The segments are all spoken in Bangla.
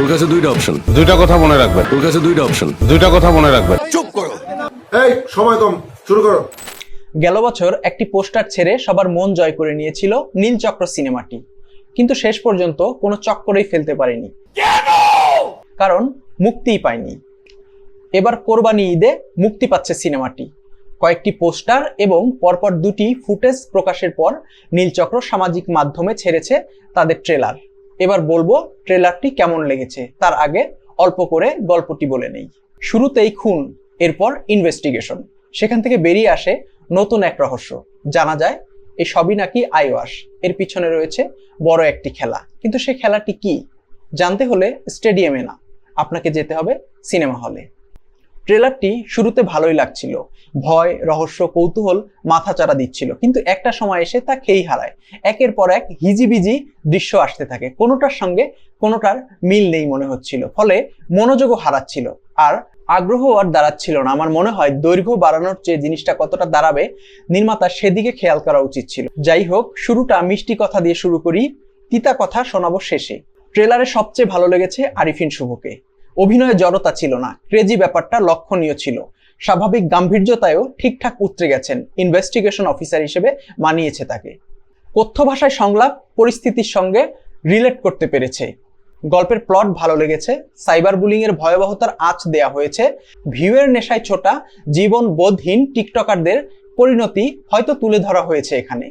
তোর কাছে দুইটা অপশন দুইটা কথা মনে রাখবেন কাছে দুইটা অপশন দুইটা কথা মনে রাখবেন এই সময় কম শুরু করো। গেল বছর একটি পোস্টার ছেড়ে সবার মন জয় করে নিয়েছিল নীলচক্র সিনেমাটি। কিন্তু শেষ পর্যন্ত কোনো চক্করেই ফেলতে পারেনি। কারণ মুক্তিই পায়নি। এবার কোরবানি ঈদে মুক্তি পাচ্ছে সিনেমাটি। কয়েকটি পোস্টার এবং পরপর দুটি ফুটেজ প্রকাশের পর নীলচক্র সামাজিক মাধ্যমে ছেড়েছে তাদের ট্রেলার। এবার বলব ট্রেলারটি কেমন লেগেছে, তার আগে অল্প করে গল্পটি বলে নেই। শুরুতেই খুন, এরপর ইনভেস্টিগেশন সেখান থেকে বেরিয়ে আসে নতুন এক রহস্য। জানা যায়, এই সবই নাকি আইওয়াস এর পিছনে রয়েছে বড় একটি খেলা। কিন্তু সে খেলাটি কি? জানতে হলে স্টেডিয়ামে না। আপনাকে যেতে হবে সিনেমা হলে। ট্রেলারটি শুরুতে ভালোই লাগছিল। ভয়, রহস্য, কৌতূহল মাথাচাড়া দিচ্ছিল। কিন্তু একটা সময় এসে তা খেই হারায়। একের পর এক হিজিবিজি দৃশ্য আসতে থাকে। কোনোটার সঙ্গে কোনোটার মিল নেই মনে হচ্ছিল। ফলে মনোযোগও হারাচ্ছিল। আর আগ্রহ আর দাঁড়াচ্ছিল না। আমার মনে হয় দৈর্ঘ্য বাড়ানোর চেয়ে জিনিসটা কতটা দাঁড়াবে নির্মাতা সেদিকে খেয়াল করা উচিত ছিল। যাই হোক, শুরুটা মিষ্টি কথা দিয়ে শুরু করি। তিতা কথা শোনাবো শেষে। ট্রেলারে সবচেয়ে ভালো লেগেছে আরিফিন শুভকে। অভিনয়ে জড়তা ছিল না ক্রেজি ব্যাপারটা লক্ষণীয় ছিল। স্বাভাবিক গাম্ভীর্যতায়ও ঠিকঠাক উতরে গেছেন ইনভেস্টিগেশন অফিসার হিসেবে মানিয়েছে তাকে। কথ্য ভাষায় সংলাপ, পরিস্থিতির সঙ্গে রিলেট করতে পেরেছে। গল্পের প্লট ভালো লেগেছে সাইবার বুলিং এর ভয়াবহতার আঁচ দেয়া হয়েছে ভিউয়ের নেশায় ছোটা জীবন বোধহীন টিকটকারদের পরিণতি হয়তো তুলে ধরা হয়েছে এখানে।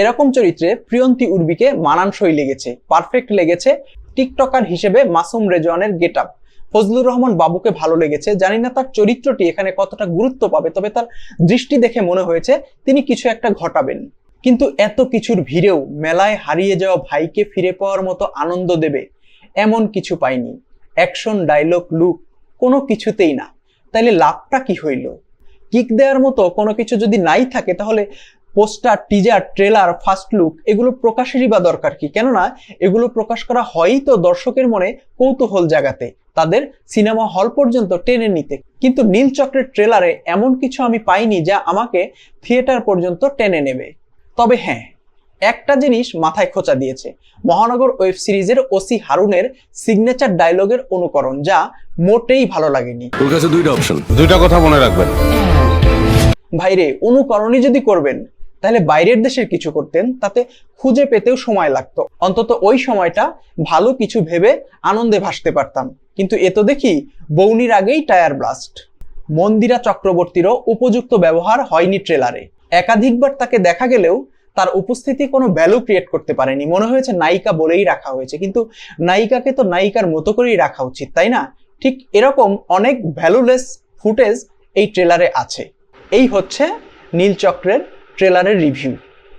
এরকম চরিত্রে প্রিয়ন্তী উর্বিকে মানানসই লেগেছে পারফেক্ট লেগেছে টিকটকার হিসেবে মাসুম রেজওয়ানের গেট আপ ফজলুর রহমান বাবুকে ভালো লেগেছে। জানি না তার চরিত্রটি এখানে কতটা গুরুত্ব পাবে, তবে তার দৃষ্টি দেখে মনে হয়েছে তিনি কিছু একটা ঘটাবেন। কিন্তু এত কিছুর ভিড়েও মেলায় হারিয়ে যাওয়া ভাইকে ফিরে পাওয়ার মতো আনন্দ দেবে এমন কিছু পাইনি। অ্যাকশন, ডায়লগ, লুক, কোনো কিছুতেই না। তাইলে লাভটা কি হইল? কিক দেওয়ার মতো কোনো কিছু যদি নাই থাকে, তাহলে poster, teaser, trailer first look, এগুলো প্রকাশেরই বা দরকার কি? কেননা, এগুলো প্রকাশ করা হয়ই তো দর্শকের মনে কৌতূহল জাগাতে। তাদের সিনেমা হল পর্যন্ত টেনে নিতে। কিন্তু নীল চক্রের ট্রেলারে এমন কিছু আমি পাইনি যা আমাকে থিয়েটার পর্যন্ত টেনে নেবে। তবে হ্যাঁ একটা জিনিস মাথায় খোঁচা দিয়েছে। মহানগর ওয়েব সিরিজের ওসি হারুনের সিগনেচার ডায়লগের অনুকরণ যা মোটেই ভালো লাগেনি। তোর কাছে দুইটা অপশন দুইটা কথা মনে রাখবেন। ভাইরে অনুকরণই যদি করবেন তাহলে বাইরের দেশের কিছু করতেন তাতে খুঁজে পেতেও সময় লাগতো। অন্তত ওই সময়টা ভালো কিছু ভেবে আনন্দে ভাসতে পারতাম। কিন্তু এ তো দেখি বৌনির আগেই টায়ার ব্লাস্ট। মন্দিরা চক্রবর্তীরও উপযুক্ত ব্যবহার হয়নি ট্রেলারে। একাধিকবার তাকে দেখা গেলেও তার উপস্থিতি কোনো ভ্যালু ক্রিয়েট করতে পারেনি। মনে হয়েছে নায়িকা বলেই রাখা হয়েছে, কিন্তু নায়িকাকে তো নায়িকার মতো করেই রাখা উচিত, তাই না? ঠিক এরকম অনেক ভ্যালুলেস ফুটেজ এই ট্রেলারে আছে। এই হচ্ছে নীলচক্রের ট্রেলারের রিভিউ